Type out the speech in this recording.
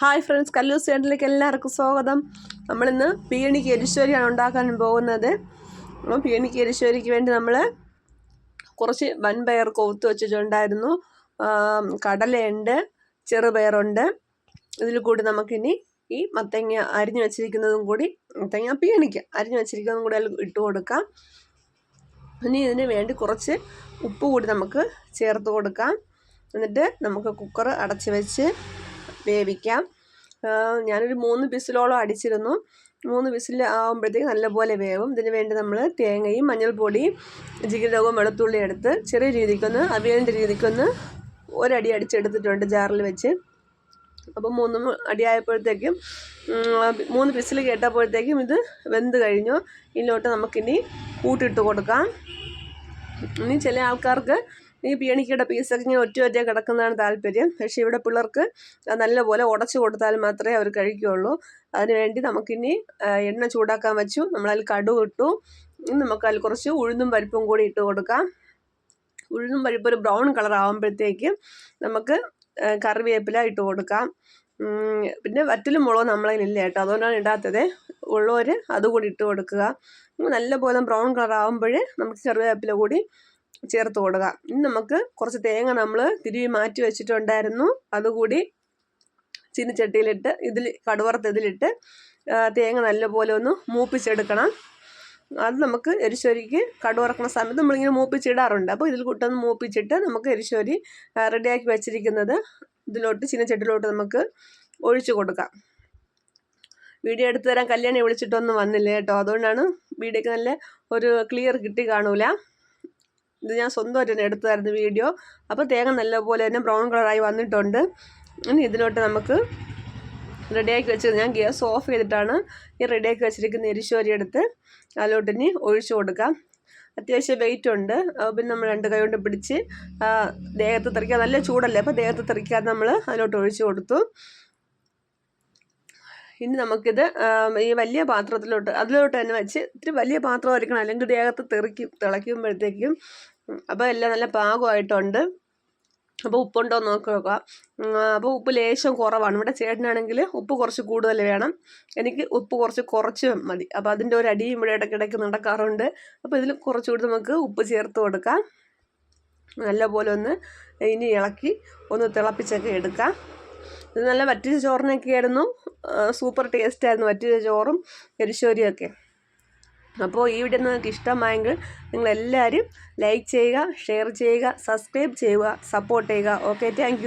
Hi friends കല്ലൂസ് ചേട്ടനിലേക്ക് എല്ലാവർക്കും സ്വാഗതം. നമ്മളിന്ന് പീണിക്ക് എരിശ്ശേരിയാണ് ഉണ്ടാക്കാൻ പോകുന്നത്. അപ്പോൾ പീണിക്ക് എരിശ്ശേരിക്ക് വേണ്ടി നമ്മൾ കുറച്ച് വൻപയർ കൊവുത്ത് വെച്ചിട്ടുണ്ടായിരുന്നു. കടലയുണ്ട് ചെറുപയറുണ്ട്. ഇതിൽ കൂടി നമുക്കിനി ഈ മത്തങ്ങ അരിഞ്ഞു വെച്ചിരിക്കുന്നതും കൂടി മത്തങ്ങ പീണിക്ക് അരിഞ്ഞു വെച്ചിരിക്കുന്നതും കൂടി അതിൽ ഇട്ട് കൊടുക്കാം. ഇനി ഇതിന് വേണ്ടി കുറച്ച് ഉപ്പ് കൂടി നമുക്ക് ചേർത്ത് കൊടുക്കാം. എന്നിട്ട് നമുക്ക് കുക്കർ അടച്ച് വെച്ച് വേവിക്കാം. ഞാനൊരു മൂന്ന് വിസിലോളം അടിച്ചിരുന്നു. മൂന്ന് വിസിൽ ആകുമ്പോഴത്തേക്ക് നല്ലപോലെ വേവും. ഇതിന് വേണ്ടി നമ്മൾ തേങ്ങയും മഞ്ഞൾപ്പൊടിയും ജീരകവും വെളുത്തുള്ളി എടുത്ത് ചെറിയ രീതിക്കൊന്ന് അവിയലിന്റെ രീതിക്കൊന്ന് ഒരടി അടിച്ചെടുത്തിട്ടുണ്ട് ജാറിൽ വെച്ച്. അപ്പോൾ മൂന്നും അടിയായപ്പോഴത്തേക്കും മൂന്ന് വിസിൽ കേട്ടപ്പോഴത്തേക്കും ഇത് വെന്ത് കഴിഞ്ഞു. ഇതിലോട്ട് നമുക്കിനി കൂട്ടിട്ട് കൊടുക്കാം. ഇനി ചില ആൾക്കാർക്ക് ഈ പീണിക്കയുടെ പീസൊക്കെ ഇങ്ങനെ ഒറ്റ ഒറ്റ കിടക്കുന്നതാണ് താല്പര്യം. പക്ഷേ ഇവിടെ പിള്ളേർക്ക് നല്ലപോലെ ഉടച്ചു കൊടുത്താൽ മാത്രമേ അവർ കഴിക്കുകയുള്ളൂ. അതിനുവേണ്ടി നമുക്കിനി എണ്ണ ചൂടാക്കാൻ വെച്ചു. നമ്മളതിൽ കടുവ് ഇട്ടു. ഇനി നമുക്ക് അതിൽ കുറച്ച് ഉഴുന്നും പരിപ്പും കൂടി ഇട്ട് കൊടുക്കാം. ഉഴുന്നും പരിപ്പ് ഒരു ബ്രൗൺ കളർ ആകുമ്പോഴത്തേക്ക് നമുക്ക് കറിവേപ്പില ഇട്ട് കൊടുക്കാം. പിന്നെ വറ്റലും മുളകും നമ്മളതിലില്ല കേട്ടോ. അതുകൊണ്ടാണ് ഇടാത്തത്. ഉള്ളവർ അതുകൂടി ഇട്ട് കൊടുക്കുക. നല്ലപോലെ ബ്രൗൺ കളർ ആകുമ്പോൾ നമുക്ക് കറിവേപ്പില കൂടി ചേർത്ത് കൊടുക്കുക ഇനി നമുക്ക് കുറച്ച് തേങ്ങ നമ്മൾ തിരുവി മാറ്റി വെച്ചിട്ടുണ്ടായിരുന്നു. അതുകൂടി ചീനിച്ചട്ടിയിലിട്ട് ഇതിൽ കടുവറുത്ത് ഇതിലിട്ട് തേങ്ങ നല്ലപോലെ ഒന്ന് മൂപ്പിച്ചെടുക്കണം. അത് നമുക്ക് എരിശ്ശേരിക്ക് കടുവറക്കുന്ന സമയത്ത് നമ്മളിങ്ങനെ മൂപ്പിച്ചിടാറുണ്ട്. അപ്പോൾ ഇതിൽ കൂട്ടൊന്ന് മൂപ്പിച്ചിട്ട് നമുക്ക് എരിശ്ശേരി റെഡിയാക്കി വെച്ചിരിക്കുന്നത് ഇതിലോട്ട് ചിനിച്ചട്ടിലോട്ട് നമുക്ക് ഒഴിച്ചു കൊടുക്കാം. വീഡിയോ എടുത്തു തരാൻ കല്യാണി വിളിച്ചിട്ടൊന്നും വന്നില്ല കേട്ടോ. അതുകൊണ്ടാണ് വീഡിയോക്ക് നല്ല ഒരു ക്ലിയർ കിട്ടി കാണൂല. ഇത് ഞാൻ സ്വന്തമായിട്ട് തന്നെ എടുത്തതായിരുന്നു വീഡിയോ. അപ്പോൾ തേങ്ങ നല്ലപോലെ തന്നെ ബ്രൗൺ കളറായി വന്നിട്ടുണ്ട്. ഇനി ഇതിലോട്ട് നമുക്ക് റെഡിയാക്കി വെച്ചത് ഞാൻ ഗ്യാസ് ഓഫ് ചെയ്തിട്ടാണ് ഈ റെഡിയാക്കി വെച്ചിരിക്കുന്ന എരിശോരി എടുത്ത് അതിലോട്ട് ഇനി ഒഴിച്ചു കൊടുക്കാം. അത്യാവശ്യം വെയിറ്റ് ഉണ്ട്. പിന്നെ നമ്മൾ രണ്ട് കൈ കൊണ്ട് പിടിച്ച് ദേഹത്ത് തെറിക്കാൻ നല്ല ചൂടല്ലേ? അപ്പോൾ ദേഹത്ത് തെറിക്കാതെ നമ്മൾ അതിലോട്ട് ഒഴിച്ചു കൊടുത്തു. ഇനി നമുക്കിത് ഈ വലിയ പാത്രത്തിലോട്ട് അതിലോട്ട് തന്നെ വെച്ച് ഇത്തിരി വലിയ പാത്രമായിരിക്കണം അല്ലെങ്കിൽ ദേഹത്ത് തെറിക്കും തിളയ്ക്കുമ്പോഴത്തേക്കും അപ്പോൾ എല്ലാം നല്ല പാകമായിട്ടുണ്ട്. അപ്പോൾ ഉപ്പുണ്ടോ എന്ന് നോക്കി നോക്കുക അപ്പോൾ ഉപ്പ് ലേശം കുറവാണ്. ഇവിടെ ചേട്ടനാണെങ്കിൽ ഉപ്പ് കുറച്ച് കൂടുതൽ വേണം. എനിക്ക് ഉപ്പ് കുറച്ച് കുറച്ച് മതി. അപ്പോൾ അതിന്റെ ഒരു അടിയും ഇവിടെ ഇടയ്ക്കിടയ്ക്ക് നടക്കാറുണ്ട്. അപ്പോൾ ഇതിൽ കുറച്ചുകൂടി നമുക്ക് ഉപ്പ് ചേർത്ത് കൊടുക്കാം. നല്ലപോലെ ഒന്ന് ഇനി ഇളക്കി ഒന്ന് തിളപ്പിച്ചൊക്കെ എടുക്കാം. ഇത് നല്ല വറ്റിച്ച ചോറിനൊക്കെ ആയിരുന്നു സൂപ്പർ ടേസ്റ്റായിരുന്നു വറ്റിച്ച ചോറും എരിശോരിയും ഒക്കെ. അപ്പോൾ ഈ വീഡിയോ നിങ്ങൾക്ക് ഇഷ്ടമായെങ്കിൽ നിങ്ങളെല്ലാവരും ലൈക്ക് ചെയ്യുക ഷെയർ ചെയ്യുക സബ്സ്ക്രൈബ് ചെയ്യുക സപ്പോർട്ട് ചെയ്യുക. Okay thank